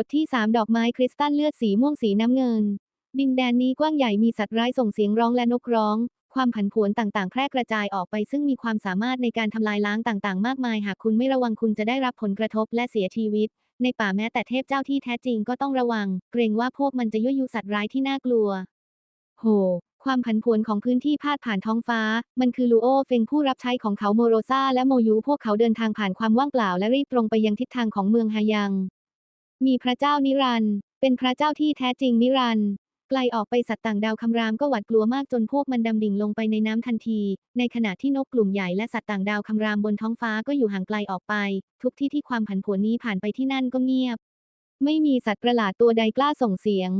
บทที่ 3 ดอกไม้คริสตัลเลือดสีม่วงสีน้ำเงิน ดินแดนนี้กว้างใหญ่มีสัตว์ร้ายส่งเสียงร้องและนกร้อง ความผันผวนต่างๆ แพร่กระจายออกไป ซึ่งมีความสามารถในการทำลายล้างต่างๆ มากมาย หากคุณไม่ระวังคุณจะได้รับผลกระทบและเสียชีวิต ในป่าแม้แต่เทพเจ้าที่แท้จริงก็ต้องระวัง เกรงว่าพวกมันจะยั่วยุสัตว์ร้ายที่น่ากลัว โหความผันผวนของพื้นที่พาดผ่านท้องฟ้า มันคือลูโอเฟงผู้รับใช้ของเขาโมโรซาและโมยู พวกเขาเดินทางผ่านความว่างเปล่าและรีบตรงไปยังทิศทางของเมืองฮายัง มีพระเจ้านิรันดร์เป็นพระเจ้าที่แท้จริงนิรันดร์ไกลออกไปสัตว์ต่างดาวคำรามก็หวาดกลัวมากจนพวกมันดำดิ่งลงไปในน้ำทันที ในขณะที่นกกลุ่มใหญ่และสัตว์ต่างดาวคำรามบนท้องฟ้าก็อยู่ห่างไกลออกไป ทุกที่ที่ความผันผวนนี้ผ่านไปที่นั่นก็เงียบ ไม่มีสัตว์ประหลาดตัวใดกล้าส่งเสียง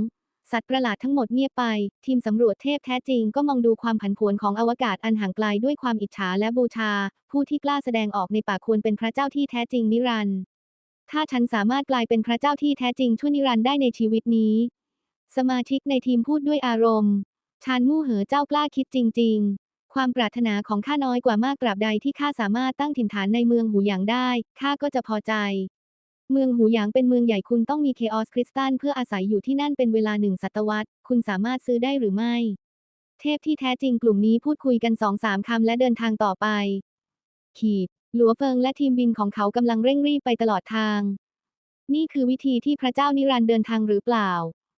สัตว์ประหลาดทั้งหมดเงียบไป ทีมสำรวจเทพแท้จริงก็มองดูความผันผวนของอวกาศอันห่างไกลด้วยความอิจฉาและบูชา ผู้ที่กล้าแสดงออกในป่าควรเป็นพระเจ้าที่แท้จริงนิรันดร์ ถ้าฉันสามารถกลายเป็นพระเจ้าที่แท้จริงชั่วนิรันดร์ได้ในชีวิตนี้ สมาชิกในทีมพูดด้วยอารมณ์ ชานมู่เหอเจ้ากล้าคิดจริง ๆ ความปรารถนาของข้าน้อยกว่ามากตราบใดที่ข้าสามารถตั้งถิ่นฐานในเมืองหูหยางได้ ข้าก็จะพอใจ เมืองหูหยางเป็นเมืองใหญ่คุณต้องมีเคออสคริสตัลเพื่ออาศัยอยู่ที่นั่นเป็นเวลาหนึ่งศตวรรษ คุณสามารถซื้อได้หรือไม่ เทพที่แท้จริงกลุ่มนี้พูดคุยกันสองสามคำและเดินทางต่อไป ขีด หลัวเฟิงและทีมบินของเขากำลังเร่งรีบไปตลอดทาง นี่คือวิธีที่พระเจ้านิรันดร์เดินทางหรือเปล่า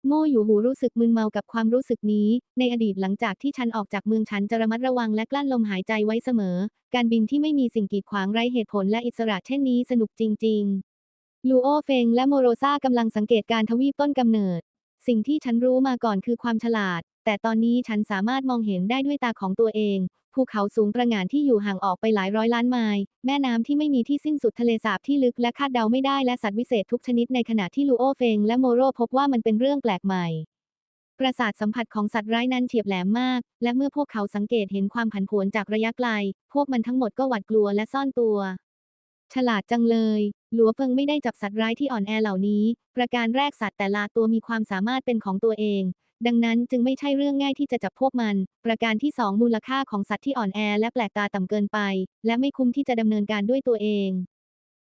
โง่อยู่หูรู้สึกมึนเมากับความรู้สึกนี้ ในอดีตหลังจากที่ฉันออกจากเมืองฉันจะระมัดระวังและกลั้นลมหายใจไว้เสมอ การบินที่ไม่มีสิ่งกีดขวางไร้เหตุผลและอิสระเช่นนี้สนุกจริง ๆ ลูโอเฟงและโมโรซากำลังสังเกตการทวีปต้นกำเนิด สิ่งที่ฉันรู้มาก่อนคือความฉลาดแต่ตอนนี้ฉันสามารถมองเห็นได้ด้วยตาของตัวเอง ภูเขาสูงประหง่านที่อยู่ห่างออกไปหลายร้อยล้านไมล์ แม่น้ำที่ไม่มีที่สิ้นสุดทะเลสาบที่ลึกและคาดเดาไม่ได้และสัตว์วิเศษทุกชนิดในขณะที่ลูโอเฟงและโมโรพบว่ามันเป็นเรื่องแปลกใหม่ประสาทสัมผัสของสัตว์ร้ายนั้นเฉียบแหลมมาก และเมื่อพวกเขาสังเกตเห็นความผันผวนจากระยะไกล พวกมันทั้งหมดก็หวาดกลัวและซ่อนตัว ฉลาดจังเลย หลัวเฟิงไม่ได้จับสัตว์ร้ายที่อ่อนแอเหล่านี้ ประการแรกสัตว์แต่ละตัวมีความสามารถเป็นของตัวเอง ดังนั้นจึงไม่ใช่เรื่องง่ายที่จะจับพวกมัน ประการที่สองมูลค่าของสัตว์ที่อ่อนแอและแปลกตาต่ำเกินไป และไม่คุ้มที่จะดำเนินการด้วยตัวเอง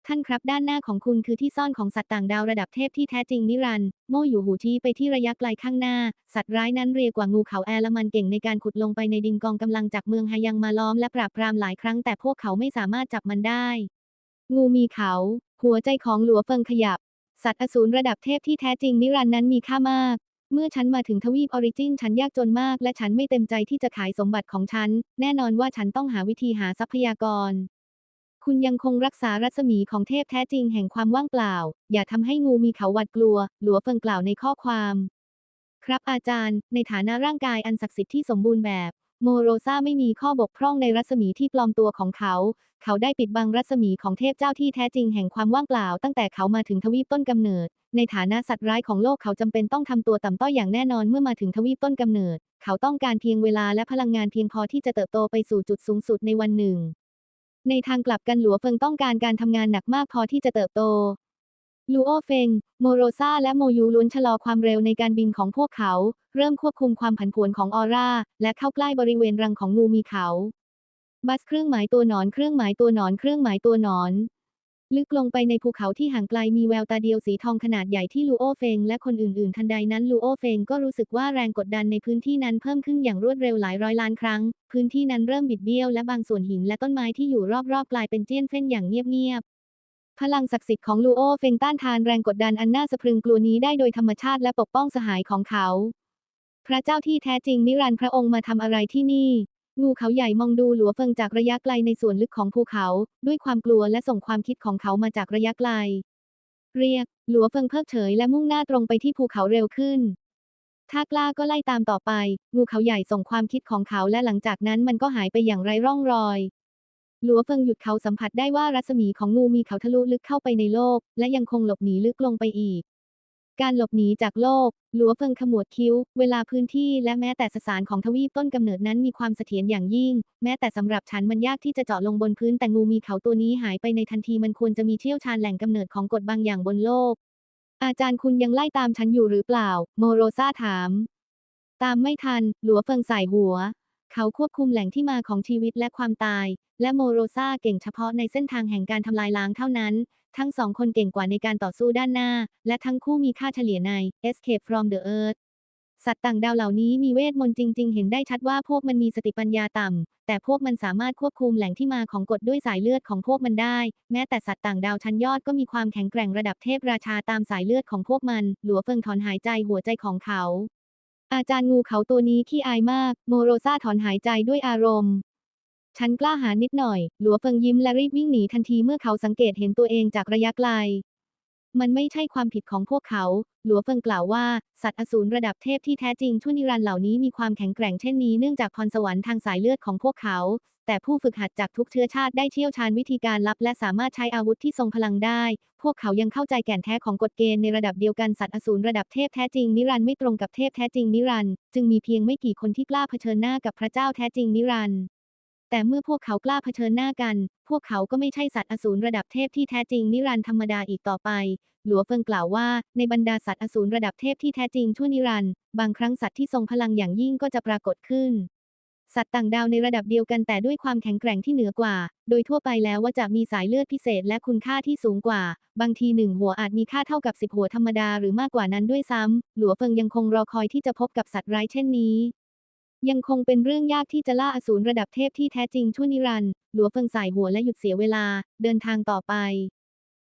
ท่านครับด้านหน้าของคุณคือที่ซ่อนของสัตว์ต่างดาวระดับเทพที่แท้จริงนิรันด์โม่อยู่หูชี้ไปที่ระยะไกลข้างหน้า สัตว์ร้ายนั้นเรียกว่างูเขาแอละมันเก่งในการขุดลงไปในดินกองกำลังจากเมืองฮายังมาล้อมและปราบปรามหลายครั้งแต่พวกเขาไม่สามารถจับมันได้ งูมีเขา หัวใจของหลัวเฟิงขยับสัตว์อสูรระดับเทพที่แท้จริงนิรันดร์นั้นมีค่ามาก เมื่อฉันมาถึงทวีปออริจินฉันยากจนมาก และฉันไม่เต็มใจที่จะขายสมบัติของฉัน แน่นอนว่าฉันต้องหาวิธีหาทรัพยากร คุณยังคงรักษารัศมีของเทพแท้จริงแห่งความว่างเปล่า อย่าทำให้งูมีเขาหวัดกลัว หลัวเฟิงกล่าวในข้อความ ครับอาจารย์ ในฐานะร่างกายอันศักดิ์สิทธิ์ที่สมบูรณ์แบบ โมโรซาไม่มีข้อบกพร่องในรัศมีที่ปลอมตัวของเขา เขาได้ปิดบังรัศมีของเทพเจ้าที่แท้จริงแห่งความว่างเปล่า ตั้งแต่เขามาถึงทวีปต้นกำเนิด ในฐานะสัตว์ร้ายของโลกเขาจำเป็นต้องทำตัวต่ำต้อยอย่างแน่นอนเมื่อมาถึงทวีปต้นกำเนิด เขาต้องการเพียงเวลาและพลังงานเพียงพอที่จะเติบโตไปสู่จุดสูงสุดในวันหนึ่ง ในทางกลับกันหลัวเฟิงต้องการการทำงานหนักมากพอที่จะเติบโต ลูโอเฟง โมโรซาและโมยูล้วนชะลอความเร็วในการบินของพวกเขา เริ่มควบคุมความผันผวนของออร่า และเข้าใกล้บริเวณรังของงูมีเขา บัสเครื่องหมายตัวหนอนเครื่องหมายตัวหนอนเครื่องหมายตัวหนอน ลึกลงไปในภูเขาที่ห่างไกลมีแววตาเดียวสีทองขนาดใหญ่ที่ลูโอเฟง และคนอื่นๆ ทันใดนั้นลูโอเฟงก็รู้สึกว่าแรงกดดันในพื้นที่นั้นเพิ่มขึ้นอย่างรวดเร็วหลายร้อยล้านครั้ง พื้นที่นั้นเริ่มบิดเบี้ยวและบางส่วนหินและต้นไม้ที่อยู่รอบๆกลายเป็นเจี้ยนเฟ้นอย่างเงียบๆ พลังศักดิ์สิทธิ์ของลูโอเฟงต้านทานแรงกดดันอันน่าสะพรึงกลัวนี้ได้โดยธรรมชาติและปกป้องสหายของเขา พระเจ้าที่แท้จริงนิรันดร์พระองค์มาทำอะไรที่นี่ งูเขาใหญ่มองดูหลัวเฟิงจากระยะไกลในส่วนลึกของภูเขา ด้วยความกลัวและส่งความคิดของเขามาจากระยะไกล เรียก หลัวเฟิงเพิกเฉยและมุ่งหน้าตรงไปที่ภูเขาเร็วขึ้นถ้ากล้าก็ไล่ตามต่อไป งูเขาใหญ่ส่งความคิดของเขาและหลังจากนั้นมันก็หายไปอย่างไร้ร่องรอย หลัวเฟิงหยุดเขาสัมผัสได้ว่ารัศมีของงูมีเขาทะลุลึกเข้าไปในโลก และยังคงหลบหนีลึกลงไปอีก การหลบหนีจากโลก หลัวเฟิงขมวดคิ้ว เวลาพื้นที่และแม้แต่สสารของทวีปต้นกำเนิดนั้นมีความเสถียรอย่างยิ่ง แม้แต่สำหรับฉันมันยากที่จะเจาะลงบนพื้นแต่งูมีเขาตัวนี้หายไปในทันทีมันควรจะมีเชี่ยวชาญแหล่งกำเนิดของกฎบางอย่างบนโลก อาจารย์คุณยังไล่ตามฉันอยู่หรือเปล่า โมโรซาถาม ตามไม่ทัน หลัวเฟิงใส่หัว เขาควบคุมแหล่งที่มาของชีวิตและความตาย และโมโรซาเก่งเฉพาะในเส้นทางแห่งการทำลายล้างเท่านั้น ทั้งสองคนเก่งกว่าในการต่อสู้ด้านหน้า และทั้งคู่มีค่าเฉลี่ยใน Escape from the Earth สัตว์ต่างดาวเหล่านี้มีเวทมนต์จริง ๆ เห็นได้ชัดว่าพวกมันมีสติปัญญาต่ำ แต่พวกมันสามารถควบคุมแหล่งที่มาของกฎด้วยสายเลือดของพวกมันได้ แม้แต่สัตว์ต่างดาวชั้นยอดก็มีความแข็งแกร่งระดับเทพราชาตามสายเลือดของพวกมัน หลัวเฟิงถอนหายใจหัวใจของเขา อาจารย์งูเขาตัวนี้ขี้อายมาก โมโรซาถอนหายใจด้วยอารมณ์ ฉันกล้าหาญนิดหน่อย หลัวเฟิงยิ้มและรีบวิ่งหนีทันทีเมื่อเขาสังเกตเห็นตัวเองจากระยะไกล มันไม่ใช่ความผิดของพวกเขา หลัวเฟิงกล่าวว่า สัตว์อสูรระดับเทพที่แท้จริงชั่วนิรันเหล่านี้มีความแข็งแกร่งเช่นนี้เนื่องจากพรสวรรค์ทางสายเลือดของพวกเขา แต่ผู้ฝึกหัดจากทุกเชื้อชาติได้เชี่ยวชาญวิธีการลับ และสามารถใช้อาวุธที่ทรงพลังได้ พวกเขายังเข้าใจแก่นแท้ของกฎเกณฑ์ในระดับเดียวกันสัตว์อสูรระดับเทพแท้จริงนิรันไม่ตรงกับเทพแท้จริงนิรันจึงมีเพียงไม่กี่คนที่กล้าเผชิญหน้ากับพระเจ้าแท้จริงนิรัน แต่เมื่อพวกเขากล้าเผชิญหน้ากัน พวกเขาก็ไม่ใช่สัตว์อสูรระดับเทพที่แท้จริงนิรันดร์ธรรมดาอีกต่อไป หลัวเฟิงกล่าวว่า ในบรรดาสัตว์อสูรระดับเทพที่แท้จริงชั่วนิรันดร์บางครั้งสัตว์ที่ทรงพลังอย่างยิ่งก็จะปรากฏขึ้น สัตว์ต่างดาวในระดับเดียวกันแต่ด้วยความแข็งแกร่งที่เหนือกว่า โดยทั่วไปแล้วว่าจะมีสายเลือดพิเศษและคุณค่าที่สูงกว่า บางทีหนึ่งหัวอาจมีค่าเท่ากับสิบหัวธรรมดาหรือมากกว่านั้นด้วยซ้ำหลัวเฟิงยังคงรอคอยที่จะพบกับสัตว์ร้ายเช่นนี้ ยังคงเป็นเรื่องยากที่จะล่าอสูรระดับเทพที่แท้จริงชั่วนิรันดร์หลัวเฟิงสายหัวและหยุดเสียเวลา เดินทางต่อไป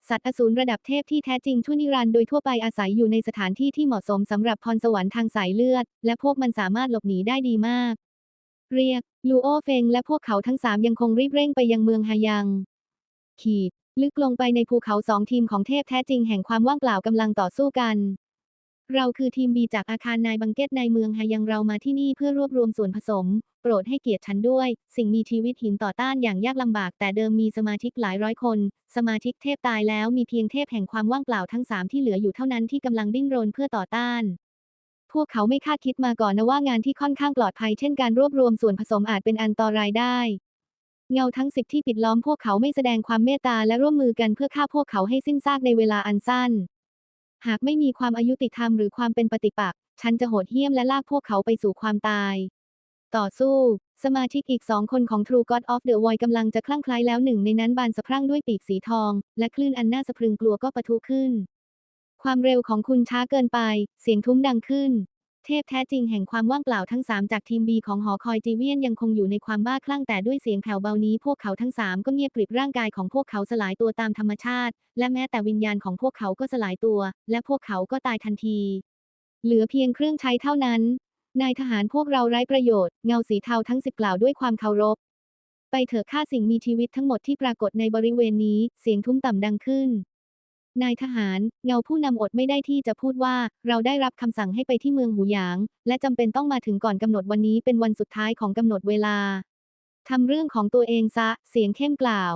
สัตว์อสูรระดับเทพที่แท้จริงชั่วนิรันดร์โดยทั่วไปอาศัยอยู่ในสถานที่ที่เหมาะสมสำหรับพรสวรรค์ทางสายเลือด และพวกมันสามารถหลบหนีได้ดีมาก เรียก ลูโอเฟงและพวกเขาทั้งสามยังคงรีบเร่งไปยังเมืองฮายัง ขีด ลึกลงไปในภูเขาสองทีมของเทพแท้จริงแห่งความว่างเปล่ากำลังต่อสู้กัน เราคือทีมบีจากอาคารนายบังเกตในเมืองฮายังเรามาที่นี่เพื่อรวบรวมส่วนผสม โปรดให้เกียรติฉันด้วย สิ่งมีชีวิตหินต่อต้านอย่างยากลำบาก แต่เดิมมีสมาชิกหลายร้อยคน สมาชิกเทพตายแล้วมีเพียงเทพแห่งความว่างเปล่าทั้งสามที่เหลืออยู่เท่านั้นที่กำลังดิ้นรนเพื่อต่อต้านพวกเขาไม่คาดคิดมาก่อนนะว่างานที่ค่อนข้างปลอดภัยเช่นการรวบรวมส่วนผสมอาจเป็นอันตรายได้ เงาทั้งสิบที่ปิดล้อมพวกเขาไม่แสดงความเมตตาและร่วมมือกันเพื่อฆ่าพวกเขาให้สิ้นซากในเวลาอันสั้น หากไม่มีความอายุติธรรมหรือความเป็นปฏิปักษ์ฉันจะโหดเหี้ยมและลากพวกเขาไปสู่ความตาย ต่อสู้ สมาชิกอีกสองคนของ True God of the Void กำลังจะคลั่งคล้ายแล้วหนึ่งในนั้นบานสะพรั่งด้วยปีกสีทอง และคลื่นอันน่าสะพรึงกลัวก็ปะทุขึ้น ความเร็วของคุณช้าเกินไป เสียงทุ้มดังขึ้น เทพแท้จริงแห่งความว่างเปล่าทั้งสามจากทีมบีของหอคอยจีเวียนยังคงอยู่ในความบ้าคลั่งแต่ด้วยเสียงแผ่วเบานี้พวกเขาทั้งสามก็เงียบกริบร่างกายของพวกเขาสลายตัวตามธรรมชาติ และแม้แต่วิญญาณของพวกเขาก็สลายตัว และพวกเขาก็ตายทันที เหลือเพียงเครื่องใช้เท่านั้นนายทหารพวกเราไร้ประโยชน์เงาสีเทาทั้งสิบกล่าวด้วยความเคารพ ไปเถอะฆ่าสิ่งมีชีวิตทั้งหมดที่ปรากฏในบริเวณนี้ เสียงทุ้มต่ำดังขึ้น นายทหาร เงาผู้นำอดไม่ได้ที่จะพูดว่า เราได้รับคำสั่งให้ไปที่เมืองหูหยาง และจำเป็นต้องมาถึงก่อนกำหนดวันนี้เป็นวันสุดท้ายของกำหนดเวลาทำเรื่องของตัวเองซะ เสียงเข้มกล่าว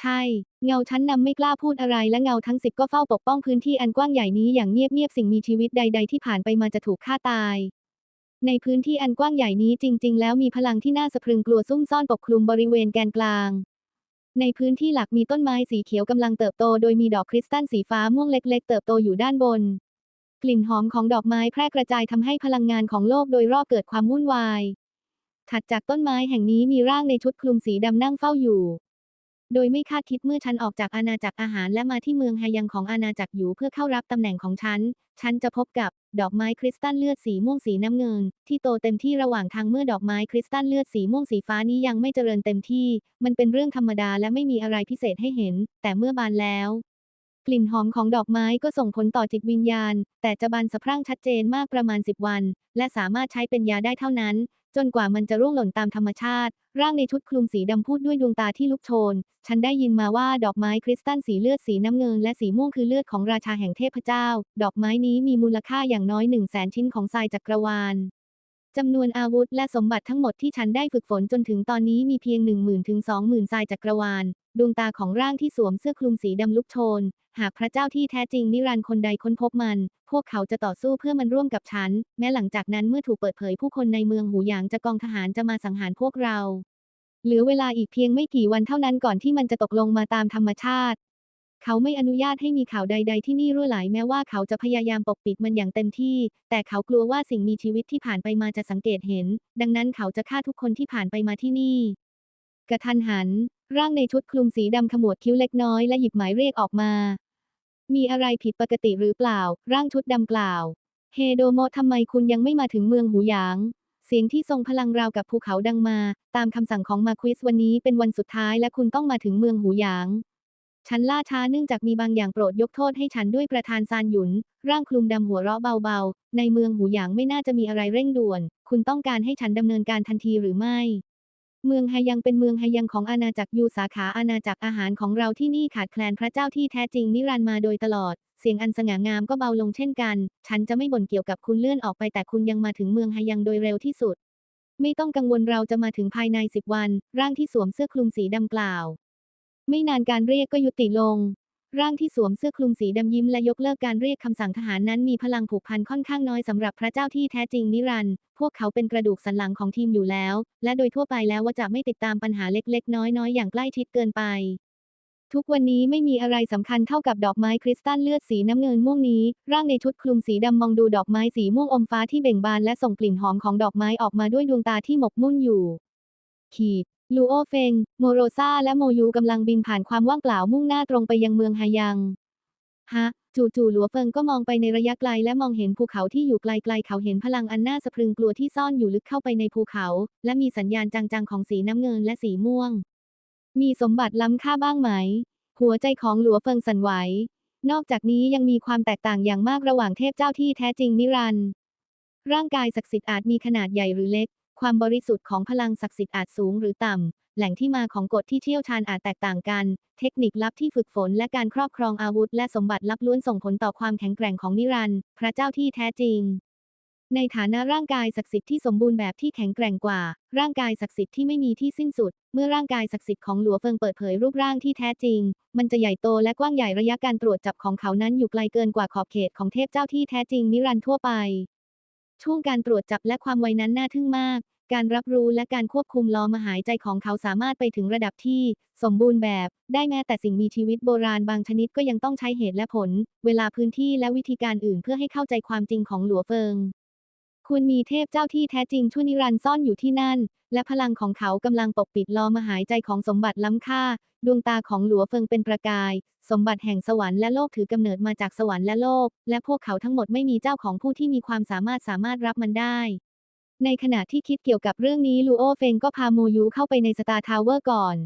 ใช่ เงาชั้นนำไม่กล้าพูดอะไรและเงาทั้งสิบก็เฝ้าปกป้องพื้นที่อันกว้างใหญ่นี้อย่างเงียบๆสิ่งมีชีวิตใด ๆ ที่ผ่านไปมาจะถูกฆ่าตายในพื้นที่อันกว้างใหญ่นี้จริง ๆ แล้วมีพลังที่น่าสะพรึงกลัวซุ่มซ่อนปกคลุมบริเวณแกนกลาง ในพื้นที่หลักมีต้นไม้สีเขียวกำลังเติบโตโดยมีดอกคริสตัลสีฟ้าม่วงเล็กๆ เติบโตอยู่ด้านบน กลิ่นหอมของดอกไม้แพร่กระจายทำให้พลังงานของโลกโดยรอบเกิดความวุ่นวาย ถัดจากต้นไม้แห่งนี้มีร่างในชุดคลุมสีดำนั่งเฝ้าอยู่ โดยไม่คาดคิดเมื่อฉันออกจากอาณาจักรอาหารและมาที่เมืองฮายังของอาณาจักรอยู่เพื่อเข้ารับตำแหน่งของฉัน ฉันจะพบกับ ดอกไม้คริสตัลเลือดสีม่วงสีน้ำเงิน ที่โตเต็มที่ระหว่างทางเมื่อดอกไม้คริสตัลเลือดสีม่วงสีฟ้านี้ยังไม่เจริญเต็มที่ มันเป็นเรื่องธรรมดาและไม่มีอะไรพิเศษให้เห็น แต่เมื่อบานแล้ว กลิ่นหอมของดอกไม้ก็ส่งผลต่อจิตวิญญาณ แต่จะบานสะพรั่งชัดเจนมากประมาณ 10 วัน และสามารถใช้เป็นยาได้เท่านั้น จนกว่ามันจะร่วงหล่นตามธรรมชาติ ร่างในชุดคลุมสีดำพูดด้วยดวงตาที่ลุกโชน ฉันได้ยินมาว่าดอกไม้คริสตัลสีเลือดสีน้ำเงินและสีม่วงคือเลือดของราชาแห่งเทพเจ้า ดอกไม้นี้มีมูลค่าอย่างน้อยหนึ่งแสนชิ้นของทรายจักรวาล จำนวนอาวุธและสมบัติทั้งหมดที่ฉันได้ฝึกฝนจนถึงตอนนี้มีเพียง1 0,000ถึง20,000ทรายจักรวาล ดวงตาของร่างที่สวมเสื้อคลุมสีดำลุกโชน หากพระเจ้าที่แท้จริงนิรันดร์คนใดค้นพบมัน พวกเขาจะต่อสู้เพื่อมันร่วมกับฉัน แม้หลังจากนั้นเมื่อถูกเปิดเผยผู้คนในเมืองหูหยางจะกองทหารจะมาสังหารพวกเรา เหลือเวลาอีกเพียงไม่กี่วันเท่านั้นก่อนที่มันจะตกลงมาตามธรรมชาติ เขาไม่อนุญาตให้มีข่าวใด ๆ ที่นี่รั่วไหลแม้ว่าเขาจะพยายามปกปิดมันอย่างเต็มที่ แต่เขากลัวว่าสิ่งมีชีวิตที่ผ่านไปมาจะสังเกตเห็น ดังนั้นเขาจะฆ่าทุกคนที่ผ่านไปมาที่นี่ กระทันหัน ร่างในชุดคลุมสีดำขมวดคิ้วเล็กน้อยและหยิบหมายเรียกออกมา มีอะไรผิดปกติหรือเปล่า ร่างชุดดำกล่าว เฮโดโมทำไมคุณยังไม่มาถึงเมืองหูหยางเสียงที่ทรงพลังราวกับภูเขาดังมา ตามคำสั่งของมาควิสวันนี้เป็นวันสุดท้ายและคุณต้องมาถึงเมืองหูหยาง ฉันล่าช้าเนื่องจากมีบางอย่างโปรดยกโทษให้ฉันด้วยประธานซานหยุน ร่างคลุมดำหัวเราะเบาๆ ในเมืองหูหยางไม่น่าจะมีอะไรเร่งด่วน คุณต้องการให้ฉันดำเนินการทันทีหรือไม่ เมืองไฮยังเป็นเมืองไฮยังของอาณาจักรยูสาขาอาณาจักรอาหารของเราที่นี่ขาดแคลนพระเจ้าที่แท้จริงนิรันดร์มาโดยตลอด เสียงอันสง่างามก็เบาลงเช่นกัน ฉันจะไม่บ่นเกี่ยวกับคุณเลื่อนออกไปแต่คุณยังมาถึงเมืองไฮยังโดยเร็วที่สุด ไม่ต้องกังวลเราจะมาถึงภายในสิบวัน ร่างที่สวมเสื้อคลุมสีดำกล่าว ไม่นานการเรียกก็ยุติลง ร่างที่สวมเสื้อคลุมสีดำยิ้มและยกเลิกการเรียกคำสั่งทหารนั้นมีพลังผูกพันค่อนข้างน้อยสำหรับพระเจ้าที่แท้จริงนิรันด์พวกเขาเป็นกระดูกสันหลังของทีมอยู่แล้ว และโดยทั่วไปแล้วว่าจะไม่ติดตามปัญหาเล็กๆ น้อยๆ อย่างใกล้ชิดเกินไป ทุกวันนี้ไม่มีอะไรสำคัญเท่ากับดอกไม้คริสตัลเลือดสีน้ำเงินม่วงนี้ ร่างในชุดคลุมสีดำมองดูดอกไม้สีม่วงอมฟ้าที่เบ่งบานและส่งกลิ่นหอมของดอกไม้ออกมาด้วยดวงตาที่หมกมุ่นอยู่ ขีด ลูโอเฟง โมโรซาและโมยูกำลังบินผ่านความว่างเปล่ามุ่งหน้าตรงไปยังเมืองฮายัง ฮะ จู่ๆหลัวเฟิงก็มองไปในระยะไกลและมองเห็นภูเขาที่อยู่ไกลๆ เขาเห็นพลังอันน่าสะพรึงกลัวที่ซ่อนอยู่ลึกเข้าไปในภูเขา และมีสัญญาณจางๆของสีน้ำเงินและสีม่วง มีสมบัติล้ำค่าบ้างไหม หัวใจของหลัวเฟิงสั่นไหว นอกจากนี้ยังมีความแตกต่างอย่างมากระหว่างเทพเจ้าที่แท้จริงนิรันดร์ร่างกายศักดิ์สิทธิ์อาจมีขนาดใหญ่หรือเล็ก ความบริสุทธิ์ของพลังศักดิ์สิทธิ์อาจสูงหรือต่ำ แหล่งที่มาของกฎที่เชี่ยวชาญอาจแตกต่างกัน เทคนิคลับที่ฝึกฝนและการครอบครองอาวุธและสมบัติลับล้วนส่งผลต่อความแข็งแกร่งของนิรันดร์พระเจ้าที่แท้จริง ในฐานะร่างกายศักดิ์สิทธิ์ที่สมบูรณ์แบบที่แข็งแกร่งกว่า ร่างกายศักดิ์สิทธิ์ที่ไม่มีที่สิ้นสุด เมื่อร่างกายศักดิ์สิทธิ์ของหลัวเฟิงเปิดเผยรูปร่างที่แท้จริง มันจะใหญ่โตและกว้างใหญ่ระยะการตรวจจับของเขานั้นอยู่ไกลเกินกว่าขอบเขตของเทพเจ้าที่แท้จริงนิรันดร์ทั่วไป ช่วงการตรวจจับและความไวนั้นน่าทึ่งมาก การรับรู้และการควบคุมลมหายใจของเขาสามารถไปถึงระดับที่ สมบูรณ์แบบ ได้แม้แต่สิ่งมีชีวิตโบราณบางชนิดก็ยังต้องใช้เหตุและผล เวลาพื้นที่และวิธีการอื่นเพื่อให้เข้าใจความจริงของหลัวเฟิง คุณมีเทพเจ้าที่แท้จริงชั่วนิรันดร์ซ่อนอยู่ที่นั่น และพลังของเขากำลังปกปิดลอมหายใจของสมบัติล้ำค่า ดวงตาของหลัวเฟิงเป็นประกาย สมบัติแห่งสวรรค์และโลกถือกำเนิดมาจากสวรรค์และโลก และพวกเขาทั้งหมดไม่มีเจ้าของผู้ที่มีความสามารถสามารถรับมันได้ ในขณะที่คิดเกี่ยวกับเรื่องนี้ลูโอเฟงก็พาโมยูเข้าไปในสตาร์ทาวเวอร์ก่อน